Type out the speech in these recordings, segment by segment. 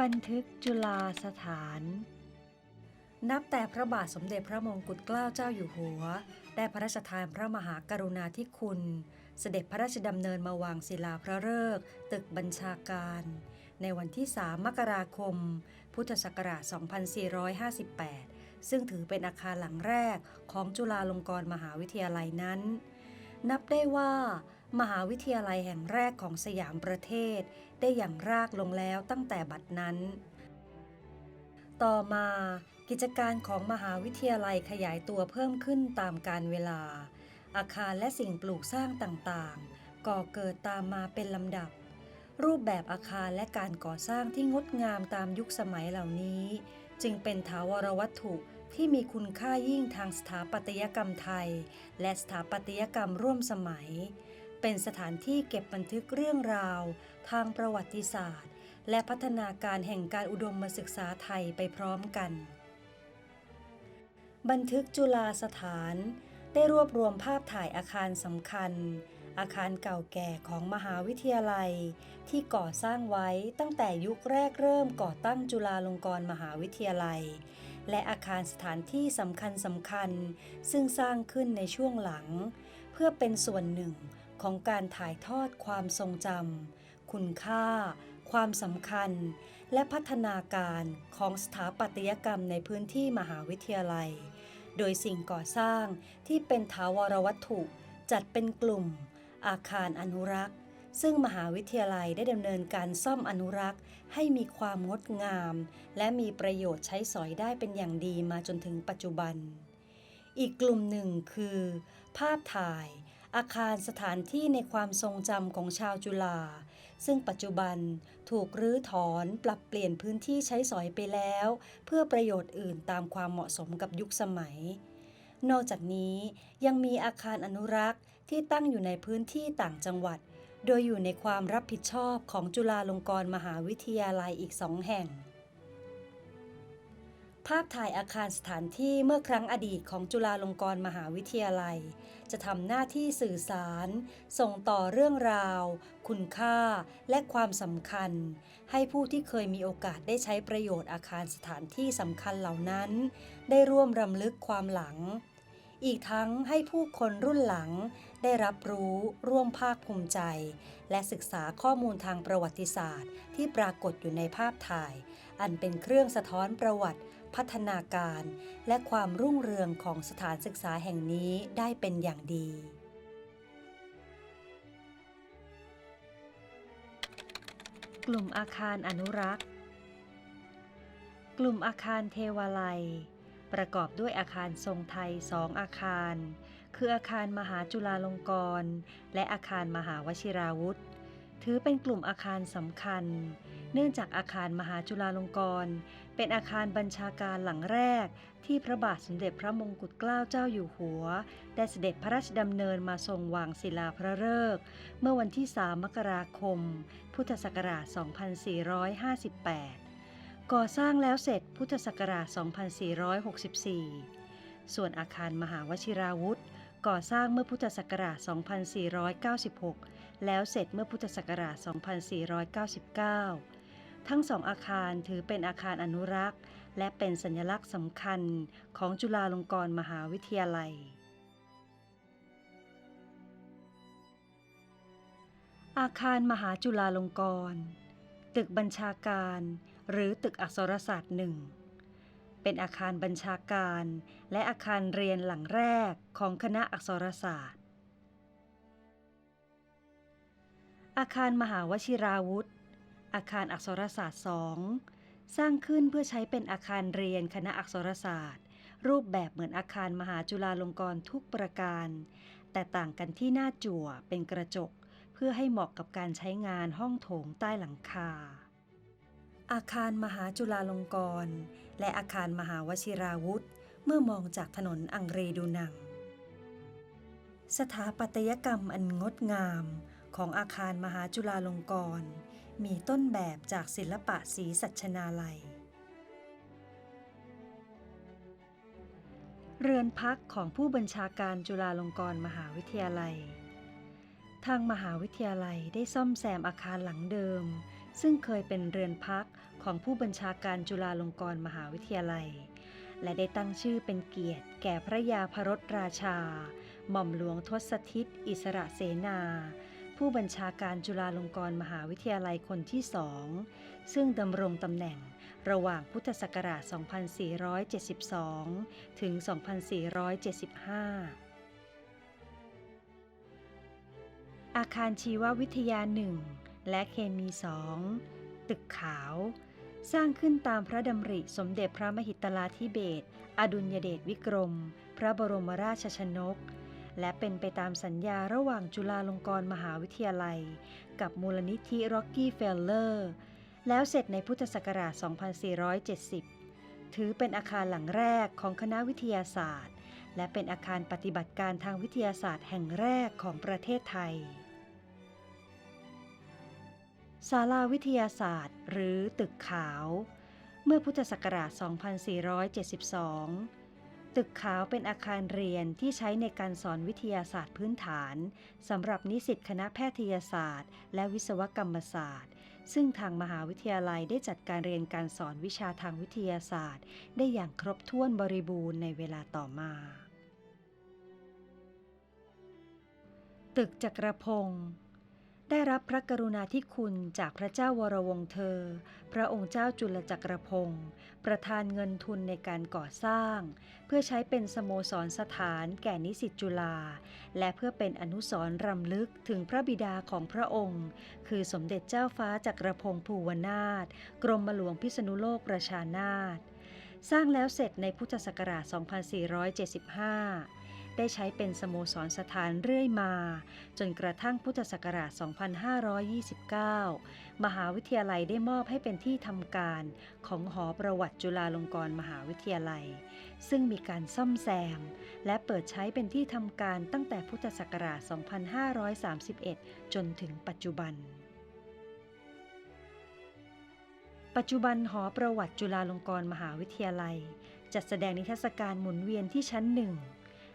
บันทึกจุฬาสถาน นับแต่พระบาทสมเด็จพระมงกุฎเกล้าเจ้าอยู่หัว ได้พระราชทานพระมหากรุณาธิคุณ เสด็จพระราชดำเนินมาวางศิลาพระฤกษ์ตึกบัญชาการ ในวันที่ 3 มกราคม พุทธศักราช 2458 ซึ่งถือเป็นอาคารหลังแรกของจุฬาลงกรณ์มหาวิทยาลัยนั้น นับได้ว่า มหาวิทยาลัยแห่งแรกของสยามประเทศ ได้อย่างรากลงแล้วตั้งแต่บัดนั้น ต่อมากิจการของมหาวิทยาลัยขยายตัวเพิ่มขึ้นตามกาลเวลา อาคารและสิ่งปลูกสร้างต่างๆ ก่อเกิดตามมาเป็นลำดับ รูปแบบอาคารและการก่อสร้างที่งดงามตามยุคสมัยเหล่านี้ จึงเป็นถาวรวัตถุที่มีคุณค่ายิ่งทางสถาปัตยกรรมไทย และสถาปัตยกรรมร่วมสมัย เป็นสถานที่เก็บบันทึกเรื่องราว ทางประวัติศาสตร์ และพัฒนาการแห่งการอุดมศึกษาไทยไปพร้อมกัน บันทึกจุฬาสถาน ได้รวบรวมภาพถ่ายอาคารสำคัญ อาคารเก่าแก่ของมหาวิทยาลัย ที่ก่อสร้างไว้ตั้งแต่ยุคแรกเริ่มก่อตั้งจุฬาลงกรณ์มหาวิทยาลัย และอาคารสถานที่สำคัญสำคัญ ซึ่งสร้างขึ้นในช่วงหลัง เพื่อเป็นส่วนหนึ่ง ของการถ่ายทอดความทรงจำคุณค่า ความสำคัญ และพัฒนาการของสถาปัตยกรรมในพื้นที่มหาวิทยาลัย โดยสิ่งก่อสร้างที่เป็นถาวรวัตถุ จัดเป็นกลุ่ม อาคารอนุรักษ์ ซึ่งมหาวิทยาลัยได้ดำเนินการซ่อมอนุรักษ์ ให้มีความงดงาม และมีประโยชน์ใช้สอยได้เป็นอย่างดีมาจนถึงปัจจุบัน อีกกลุ่มหนึ่งคือ ภาพถ่าย อาคารสถานที่ในความทรงจำของชาวจุฬาซึ่งปัจจุบันถูกรื้อถอนปรับเปลี่ยนพื้นที่ใช้สอยไปแล้ว เพื่อประโยชน์อื่นตามความเหมาะสมกับยุคสมัย นอกจากนี้ยังมีอาคารอนุรักษ์ที่ตั้งอยู่ในพื้นที่ต่างจังหวัด โดยอยู่ในความรับผิดชอบของจุฬาลงกรณ์มหาวิทยาลัยอีกสองแห่ง ภาพถ่ายอาคารสถานที่เมื่อครั้งอดีตของจุฬาลงกรณ์มหาวิทยาลัย จะทำหน้าที่สื่อสาร ส่งต่อเรื่องราว คุณค่า และความสำคัญ ให้ผู้ที่เคยมีโอกาสได้ใช้ประโยชน์อาคารสถานที่สำคัญเหล่านั้น ได้ร่วมรำลึกความหลัง อีกทั้งให้ผู้คนรุ่นหลัง ได้รับรู้ร่วมภาคภูมิใจ และศึกษาข้อมูลทางประวัติศาสตร์ ที่ปรากฏอยู่ในภาพถ่าย อันเป็นเครื่องสะท้อนประวัติ พัฒนาการ และความรุ่งเรืองของสถานศึกษาแห่งนี้ได้เป็นอย่างดีกลุ่มอาคารอนุรักษ์ กลุ่มอาคารเทวาลัย ประกอบด้วยอาคารทรงไทยสองอาคาร คืออาคารมหาจุฬาลงกรณ์และอาคารมหาวชิราวุธ ถือเป็นกลุ่มอาคารสำคัญ เนื่องจากอาคารมหาจุฬาลงกรณ์เป็นอาคารบัญชาการหลังแรก ที่พระบาทสมเด็จพระมงกุฎเกล้าเจ้าอยู่หัว ได้เสด็จพระราชดำเนินมาทรงวางศิลาพระฤกษ์เมื่อวันที่ 3 มกราคม พุทธศักราช 2458ก่อสร้างแล้วเสร็จพุทธศักราช 2464 ส่วนอาคารมหาวชิราวุธ ก่อสร้างเมื่อพุทธศักราช 2496 แล้วเสร็จเมื่อพุทธศักราช 2499 ทั้งสองอาคารถือเป็นอาคารอนุรักษ์ และเป็นสัญลักษณ์สำคัญของจุฬาลงกรณ์มหาวิทยาลัย อาคารมหาจุฬาลงกรณ์ ตึกบัญชาการ หรือตึกอักษรศาสตร์หนึ่ง เป็นอาคารบัญชาการ และอาคารเรียนหลังแรกของคณะอักษรศาสตร์ อาคารมหาวชิราวุธ อาคารอักษรศาสตร์สองสร้างขึ้นเพื่อใช้เป็นอาคารเรียนคณะอักษรศาสตร์ รูปแบบเหมือนอาคารมหาจุฬาลงกรณ์ทุกประการ แต่ต่างกันที่หน้าจั่วเป็นกระจก เพื่อให้เหมาะกับการใช้งานห้องโถงใต้หลังคา อาคารมหาจุฬาลงกรณ์และอาคารมหาวชิราวุธ เมื่อมองจากถนนอังเรดูนัง สถาปัตยกรรมอันงดงามของอาคารมหาจุฬาลงกรณ์มีต้นแบบจากศิลปะศรีสัชนาลัย เรือนพักของผู้บัญชาการจุฬาลงกรณ์มหาวิทยาลัย ทางมหาวิทยาลัยได้ซ่อมแซมอาคารหลังเดิม ซึ่งเคยเป็นเรือนพัก ของผู้บัญชาการจุฬาลงกรณ์มหาวิทยาลัย และได้ตั้งชื่อเป็นเกียรติ แก่พระยาพรตราชา หม่อมหลวงทศทิศอิสระเสนา ผู้บัญชาการจุฬาลงกรณ์มหาวิทยาลัยคนที่สอง ซึ่งดำรงตำแหน่งระหว่างพุทธศักราช 2472 ถึง 2475อาคารชีววิทยา 1 และเคมี 2 ตึกขาว สร้างขึ้นตามพระดำริสมเด็จพระมหิตลาธิเบศอดุลยเดชวิกรม พระบรมราชชนก และเป็นไปตามสัญญาระหว่างจุฬาลงกรณ์มหาวิทยาลัย กับมูลนิธิร็อกกี้เฟลเลอร์ แล้วเสร็จในพุทธศักราช 2470 ถือเป็นอาคารหลังแรกของคณะวิทยาศาสตร์ และเป็นอาคารปฏิบัติการทางวิทยาศาสตร์แห่งแรกของประเทศไทย ศาลาวิทยาศาสตร์ หรือตึกขาว เมื่อพุทธศักราช 2472 ตึกขาวเป็นอาคารเรียนที่ใช้ในการสอนวิทยาศาสตร์พื้นฐานสำหรับนิสิตคณะแพทยศาสตร์ และวิศวกรรมศาสตร์ ซึ่งทางมหาวิทยาลัยได้จัดการเรียนการสอนวิชาทางวิทยาศาสตร์ ได้อย่างครบถ้วนบริบูรณ์ในเวลาต่อมา ตึกจักรพงศ์ ได้รับพระกรุณาธิคุณจากพระเจ้าวรวงเธอ พระองค์เจ้าจุลจักรพงศ์ประทานเงินทุนในการก่อสร้าง เพื่อใช้เป็นสโมสรสถานแก่นิสิตจุฬาและเพื่อเป็นอนุสรรำลึกถึงพระบิดาของพระองค์ คือสมเด็จเจ้าฟ้าจักรพงศ์ภูวนาถกรมหลวงพิษณุโลกประชานาถสร้างแล้วเสร็จในพุทธศักราช 2475 ได้ใช้เป็นสโมสรสถานเรื่อยมา จนกระทั่งพุทธศักราช 2529 มหาวิทยาลัยได้มอบให้เป็นที่ทำการของหอประวัติจุฬาลงกรณ์มหาวิทยาลัย ซึ่งมีการซ่อมแซม และเปิดใช้เป็นที่ทำการตั้งแต่พุทธศักราช 2531 จนถึงปัจจุบันปัจจุบันหอประวัติจุฬาลงกรณ์มหาวิทยาลัย จัดแสดงนิทรรศการหมุนเวียนที่ชั้นหนึ่ง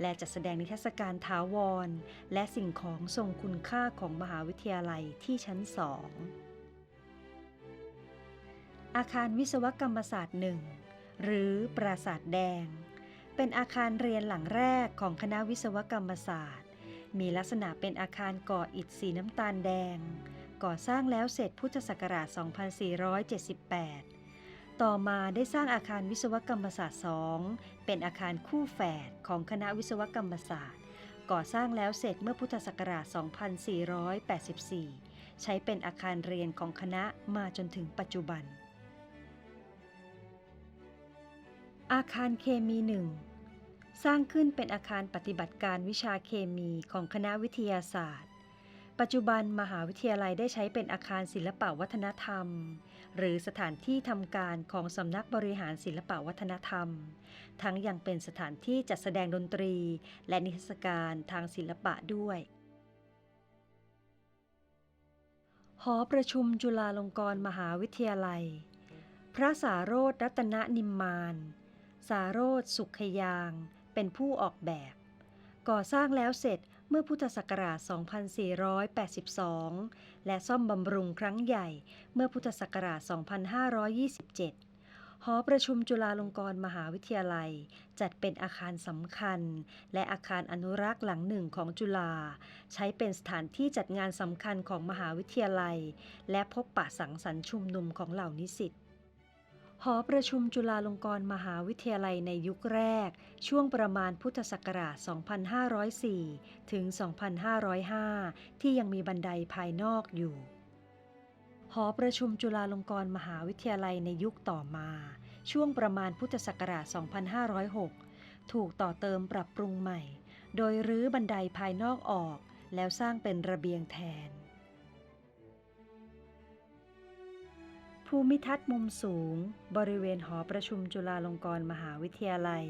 และจัดแสดงนิทรรศการถาวร และสิ่งของทรงคุณค่าของมหาวิทยาลัยที่ชั้นสองอาคารวิศวกรรมศาสตร์หนึ่งหรือปราสาทแดง เป็นอาคารเรียนหลังแรกของคณะวิศวกรรมศาสตร์ มีลักษณะเป็นอาคารก่ออิฐสีน้ำตาลแดง ก่อสร้างแล้วเสร็จพุทธศักราช 2478 ต่อมาได้สร้างอาคารวิศวกรรมศาสตร์ 2 เป็นอาคารคู่แฝดของคณะวิศวกรรมศาสตร์ ก่อสร้างแล้วเสร็จเมื่อพุทธศักราช 2484 ใช้เป็นอาคารเรียนของคณะมาจนถึงปัจจุบัน อาคารเคมีหนึ่งสร้างขึ้นเป็นอาคารปฏิบัติการวิชาเคมีของคณะวิทยาศาสตร์ ปัจจุบันมหาวิทยาลัยได้ใช้เป็นอาคารศิลปวัฒนธรรม หรือสถานที่ทำการของสำนักบริหารศิลปวัฒนธรรม ทั้งยังเป็นสถานที่จัดแสดงดนตรี และนิทรรศการทางศิลปะด้วย หอประชุมจุฬาลงกรณ์มหาวิทยาลัย พระสาโรธรัตนนิมมาน สาโรธสุขยาง เป็นผู้ออกแบบ ก่อสร้างแล้วเสร็จ เมื่อพุทธศักราช 2482 และซ่อมบำรุงครั้งใหญ่เมื่อพุทธศักราช 2527 หอประชุมจุฬาลงกรณ์มหาวิทยาลัย จัดเป็นอาคารสำคัญ และอาคารอนุรักษ์หลังหนึ่งของจุฬาใช้เป็นสถานที่จัดงานสำคัญของมหาวิทยาลัย และพบปะสังสรรค์ชุมนุมของเหล่านิสิต หอประชุมจุฬาลงกรณ์มหาวิทยาลัยในยุคแรก ช่วงประมาณพุทธศักราช 2504 ถึง 2505 ที่ยังมีบันไดภายนอกอยู่ หอประชุมจุฬาลงกรณ์มหาวิทยาลัยในยุคต่อมา ช่วงประมาณพุทธศักราช 2506 ถูกต่อเติมปรับปรุงใหม่ โดยรื้อบันไดภายนอกออก แล้วสร้างเป็นระเบียงแทน ภูมิทัศน์มุมสูง บริเวณหอประชุมจุฬาลงกรณ์มหาวิทยาลัย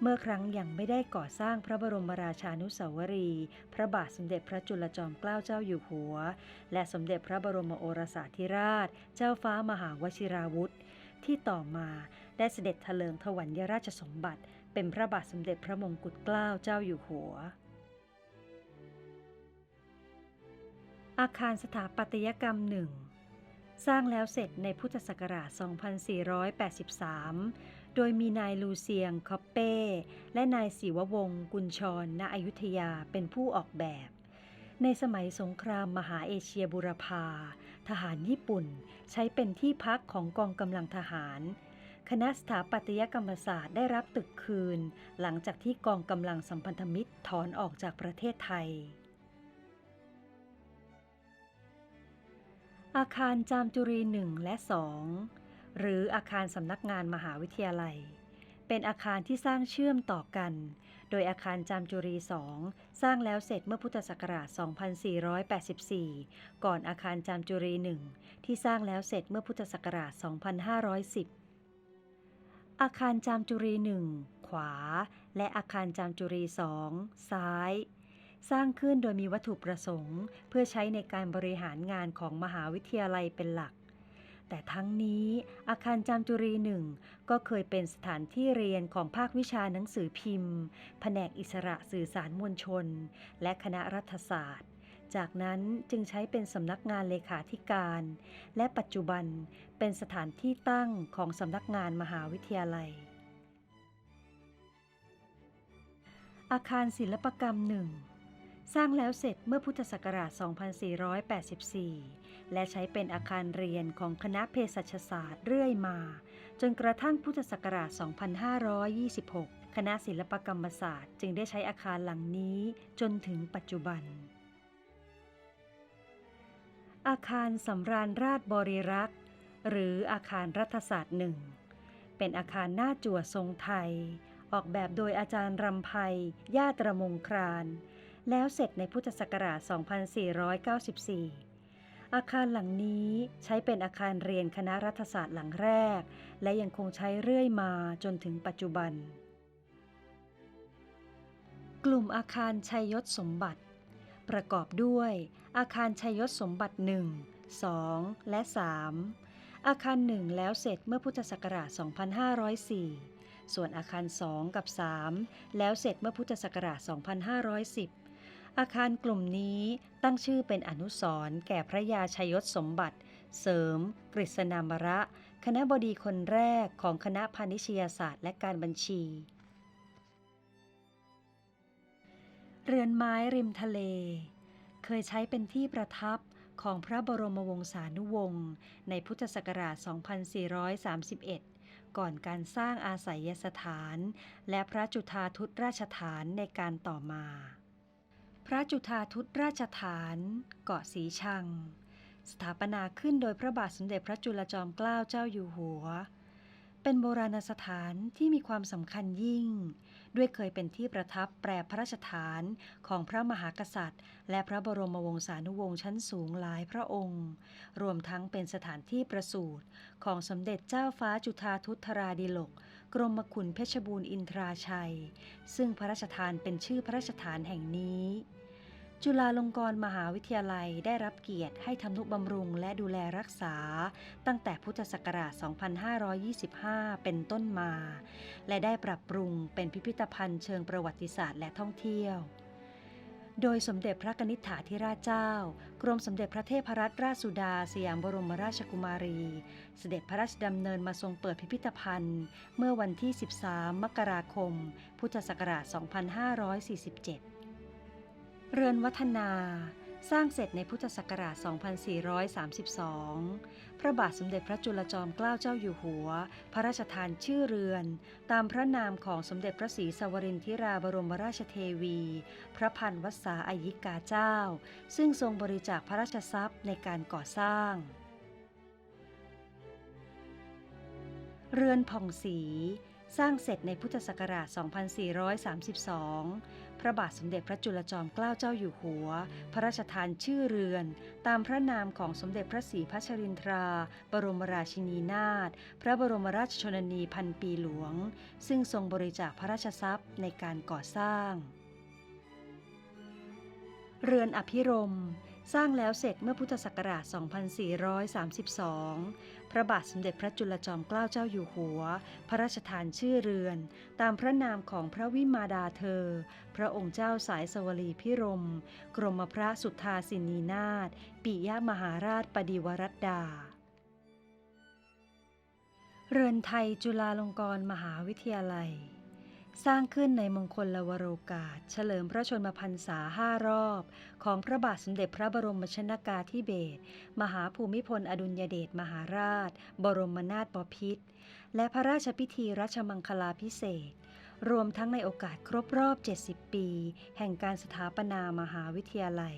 เมื่อครั้งยังไม่ได้ก่อสร้างพระบรมราชานุสาวรี พระบาทสมเด็จพระจุลจอมเกล้าเจ้าอยู่หัว และสมเด็จพระบรมโอรสาธิราช เจ้าฟ้ามหาวชิราวุธ ที่ต่อมาได้เสด็จเถลิงถวัลยราชสมบัติ เป็นพระบาทสมเด็จพระมงกุฎเกล้าเจ้าอยู่หัวอาคารสถาปัตยกรรมหนึ่ง สร้างแล้วเสร็จในพุทธศักราช 2483 โดยมีนายลูเซียงคอปเป้ และนายศิววงศ์กุญชร ณ อยุธยาเป็นผู้ออกแบบ ในสมัยสงครามมหาเอเชียบุรพา ทหารญี่ปุ่นใช้เป็นที่พักของกองกำลังทหาร คณะสถาปัตยกรรมศาสตร์ได้รับตึกคืน หลังจากที่กองกำลังสัมพันธมิตรถอนออกจากประเทศไทย อาคารจามจุรี1และ2หรืออาคารสำนักงานมหาวิทยาลัย เป็นอาคารที่สร้างเชื่อมต่อกัน โดยอาคารจามจุรี2สร้างแล้วเสร็จเมื่อพุทธศักราช 2484 ก่อนอาคารจามจุรี1ที่สร้างแล้วเสร็จเมื่อพุทธศักราช 2510 อาคารจามจุรี1ขวา และอาคารจามจุรี2ซ้าย สร้างขึ้นโดยมีวัตถุประสงค์ เพื่อใช้ในการบริหารงานของมหาวิทยาลัยเป็นหลัก แต่ทั้งนี้อาคารจามจุรีหนึ่งก็เคยเป็นสถานที่เรียนของภาควิชาหนังสือพิมพ์ แผนกอิสระสื่อสารมวลชน และคณะรัฐศาสตร์ จากนั้นจึงใช้เป็นสำนักงานเลขาธิการ และปัจจุบันเป็นสถานที่ตั้งของสำนักงานมหาวิทยาลัยอาคารศิลปกรรมหนึ่ง สร้างแล้วเสร็จเมื่อพุทธศักราช 2484 และใช้เป็นอาคารเรียนของคณะเภสัชศาสตร์เรื่อยมา จนกระทั่งพุทธศักราช 2526 คณะศิลปกรรมศาสตร์ จึงได้ใช้อาคารหลังนี้จนถึงปัจจุบัน อาคารสำราญราชบริรักษ์ หรืออาคารรัฐศาสตร์หนึ่ง เป็นอาคารหน้าจั่วทรงไทย ออกแบบโดยอาจารย์รำไพญาตรมงคราน แล้วเสร็จในพุทธศักราช 2494 อาคารหลังนี้ใช้เป็นอาคารเรียนคณะรัฐศาสตร์หลังแรก และยังคงใช้เรื่อยมาจนถึงปัจจุบัน กลุ่มอาคารชัยยศสมบัติ ประกอบด้วยอาคารชัยยศสมบัติ 1 2 และ 3 อาคาร 1 แล้วเสร็จเมื่อพุทธศักราช 2504 ส่วนอาคาร 2 กับ 3 แล้วเสร็จเมื่อพุทธศักราช 2510 อาคารกลุ่มนี้ตั้งชื่อเป็นอนุสรณ์แก่พระยาชัยยศสมบัติ เสริม กฤษณามระ คณะบดีคนแรกของคณะพาณิชยศาสตร์และการบัญชี เรือนไม้ริมทะเล เคยใช้เป็นที่ประทับของพระบรมวงศานุวงศ์ในพุทธศักราช 2431 ก่อนการสร้างอาศัยสถาน และพระจุฑาทุตราชฐานในการต่อมา พระจุฑาทุตราชฐาน เกาะสีชัง สถาปนาขึ้นโดยพระบาทสมเด็จพระจุลจอมเกล้าเจ้าอยู่หัว เป็นโบราณสถานที่มีความสำคัญยิ่ง ด้วยเคยเป็นที่ประทับแปรพระราชฐานของพระมหากษัตริย์ และพระบรมวงศานุวงศ์ชั้นสูงหลายพระองค์ รวมทั้งเป็นสถานที่ประสูติของสมเด็จเจ้าฟ้าจุฑาทุตราดิลกกรมขุนเพชรบูรณ์อินทราชัย ซึ่งพระราชทานเป็นชื่อพระราชฐานแห่งนี้ จุฬาลงกรณ์มหาวิทยาลัยได้รับเกียรติให้ทำนุบำรุงและดูแลรักษา ตั้งแต่พุทธศักราช 2525 เป็นต้นมา และได้ปรับปรุงเป็นพิพิธภัณฑ์เชิงประวัติศาสตร์และท่องเที่ยว โดยสมเด็จพระนิษฐาธิราชเจ้า กรมสมเด็จพระเทพรัตนราชสุดา สยามบรมราชกุมารี เสด็จพระราชดำเนินมาทรงเปิดพิพิธภัณฑ์ เมื่อวันที่ 13 มกราคม พุทธศักราช 2547 เรือนวัฒนาสร้างเสร็จในพุทธศักราช 2432 พระบาทสมเด็จพระจุลจอมเกล้าเจ้าอยู่หัว พระราชทานชื่อเรือน ตามพระนามของสมเด็จพระศรีสวรินทิราบรมราชเทวี พระพันวัษาอายิกาเจ้า ซึ่งทรงบริจาคพระราชทรัพย์ในการก่อสร้าง เรือนผ่องศรีสร้างเสร็จในพุทธศักราช 2432 พระบาทสมเด็จพระจุลจอมเกล้าเจ้าอยู่หัว พระราชทานชื่อเรือน ตามพระนามของสมเด็จพระศรีพัชรินทรา บรมราชินีนาถ พระบรมราชชนนีพันปีหลวง ซึ่งทรงบริจาคพระราชทรัพย์ในการก่อสร้าง เรือนอภิรมสร้างแล้วเสร็จเมื่อพุทธศักราช 2432 พระบาทสมเด็จพระจุลจอมเกล้าเจ้าอยู่หัว พระราชทานชื่อเรือน ตามพระนามของพระวิมาดาเธอ พระองค์เจ้าสายสวลีพิรม กรมพระสุทธาสินีนาถปิยะมหาราชปดีวรัตดา เรือนไทยจุฬาลงกรณ์มหาวิทยาลัย สร้างขึ้นในมงคลลวโรกาส เฉลิมพระชนมพรรษาห้ารอบ ของพระบาทสมเด็จพระบรมชนากาธิเบศรมหาภูมิพลอดุลยเดชมหาราช บรมนาถบพิตรและพระราชพิธีรัชมังคลาพิเศษรวมทั้งในโอกาสครบรอบ 70 ปี แห่งการสถาปนามหาวิทยาลัย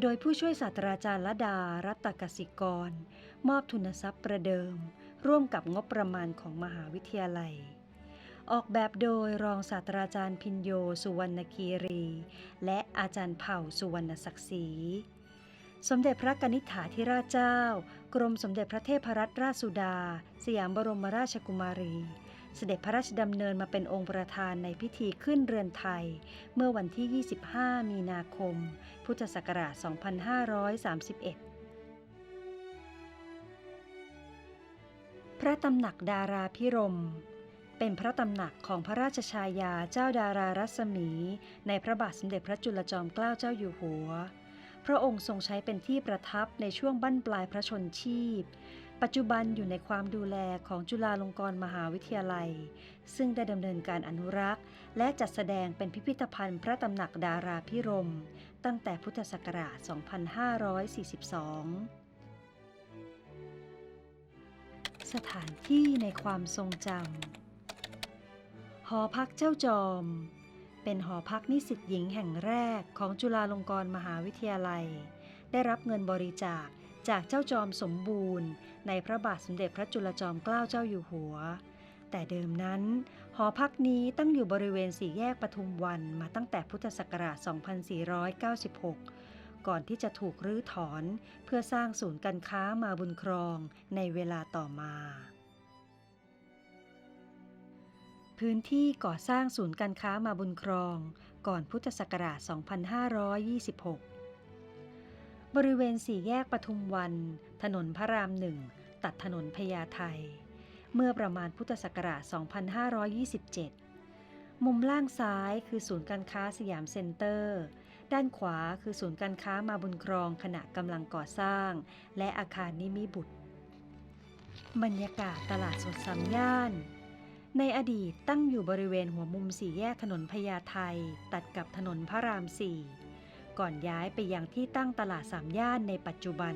โดยผู้ช่วยศาสตราจารย์ละดา รัตกสิกร มอบทุนทรัพย์ประเดิม ร่วมกับงบประมาณของมหาวิทยาลัย ออกแบบโดยรองศาสตราจารย์พินโยสุวรรณคีรี และอาจารย์เผ่าสุวรรณศักดิ์ศรีสมเด็จพระกนิษฐาธิราชเจ้า กรมสมเด็จพระเทพรัตนราชสุดา สยามบรมราชกุมารี เสด็จพระราชดำเนินมาเป็นองค์ประธานในพิธีขึ้นเรือนไทย เมื่อวันที่ 25 มีนาคม พุทธศักราช 2531พระตำหนักดาราพิรม เป็นพระตำหนักของพระราชชายาเจ้าดารารัศมี ในพระบาทสมเด็จพระจุลจอมเกล้าเจ้าอยู่หัว พระองค์ทรงใช้เป็นที่ประทับในช่วงบั้นปลายพระชนชีพ ปัจจุบันอยู่ในความดูแลของจุฬาลงกรณ์มหาวิทยาลัย ซึ่งได้ดำเนินการอนุรักษ์ และจัดแสดงเป็นพิพิธภัณฑ์พระตำหนักดาราพิรม ตั้งแต่พุทธศักราช 2542สถานที่ในความทรงจำ หอพักเจ้าจอม เป็นหอพักนิสิตหญิงแห่งแรกของจุฬาลงกรณ์มหาวิทยาลัย ได้รับเงินบริจาคจากเจ้าจอมสมบูรณ์ ในพระบาทสมเด็จพระจุลจอมเกล้าเจ้าอยู่หัว แต่เดิมนั้น หอพักนี้ตั้งอยู่บริเวณสี่แยกปทุมวันมาตั้งแต่พุทธศักราช 2496 ก่อนที่จะถูกรื้อถอนเพื่อสร้างศูนย์การค้ามาบุญครองในเวลาต่อมา พื้นที่ก่อสร้างศูนย์การค้ามาบุญครอง ก่อนพุทธศักราช 2526 บริเวณสี่แยกปทุมวัน ถนนพระรามหนึ่ง ตัดถนนพญาไทเมื่อประมาณพุทธศักราช 2527 มุมล่างซ้ายคือศูนย์การค้าสยามเซ็นเตอร์ ด้านขวาคือศูนย์การค้ามาบุญครองขณะกำลังก่อสร้าง และอาคารนิมิบุตร บรรยากาศตลาดสดสามย่าน ในอดีตตั้งอยู่บริเวณหัวมุมสี่แยกถนนพญาไทตัดกับถนนพระรามสี่ก่อนย้ายไปยังที่ตั้งตลาดสามย่านในปัจจุบัน